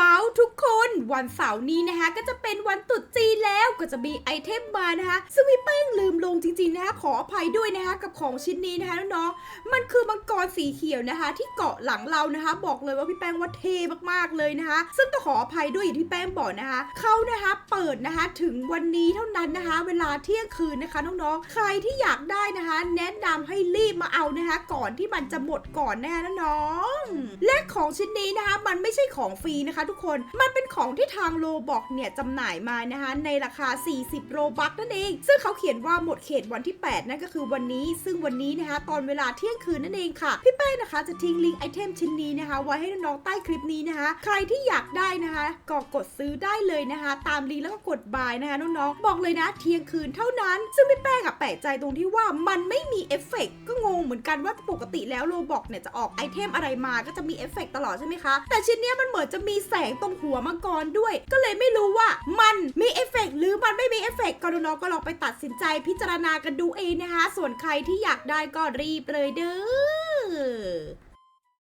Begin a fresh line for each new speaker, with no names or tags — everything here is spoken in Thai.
ว้าวทุกคนวันเสาร์นี้นะคะ ก็จะเป็นวันตรุษจีนแล้วก็จะมีไอเทมมานะคะ ซึ่งพี่แป้งลืมลงจริงๆนะคะขออภัยด้วยนะคะกับของชิ้นนี้นะคะน้องๆมันคือมังกรสีเขียวนะคะ ที่เกาะหลังเรานะคะ บอกเลยว่าพี่แป้งว่าเทมากๆเลยนะคะ ซึ่งต้องขออภัยด้วยอย่างที่พี่แป้งบอกนะคะเขานะคะเปิดนะคะถึงวันนี้เท่านั้นนะคะ เวลาเที่ยงคืนนะคะน้องๆใครที่อยากได้นะคะ แนะนำให้รีบมาเอานะคะ ก่อนที่มันจะหมดก่อนแน่นะน้องๆและ ของชิ้นนี้นะคะ มันไม่ใช่ของฟรีนะคะทุกคน มันเป็นของที่ทางโลบอกเนี่ยจำหน่ายมานะคะ ในราคา 40 โรบักนั่นเอง ซึ่งเขาเขียนว่าหมดเขตวันที่ 8 นั่นก็คือวันนี้ ซึ่งวันนี้นะคะ ตอนเวลาเที่ยงคืนนั่นเองค่ะ พี่เป้นะคะจะทิ้งลิงก์ไอเทมชิ้นนี้นะคะ ไว้ให้น้องๆใต้คลิปนี้นะคะ ใครที่อยากได้นะคะก็กดซื้อได้เลยนะคะ ตามลิงก์แล้วก็กดบายนะคะน้องๆบอกเลยนะเที่ยงคืนเท่านั้น ซึ่งพี่แป้งอะแปลกใจตรงที่ว่ามันไม่มีเอฟเฟกต์ก็งงเหมือนกันว่าปกติแล้วโลบอกเนี่ยจะออกไอเทมอะไรมาก็จะมีเอฟเฟกต์ตลอดใช่ไหมคะ แต่ชิ้นเนี้ยมันเหมือนจะมีแสงตรงหัวมังกรด้วย ก็เลยไม่รู้ว่ามันมีเอฟเฟกต์หรือมันไม่มีเอฟเฟกต์ก็น้องๆก็ลองไปตัดสินใจพิจารณากันดูเองนะคะ ส่วนใครที่อยากได้ก็รีบเลยเด้อ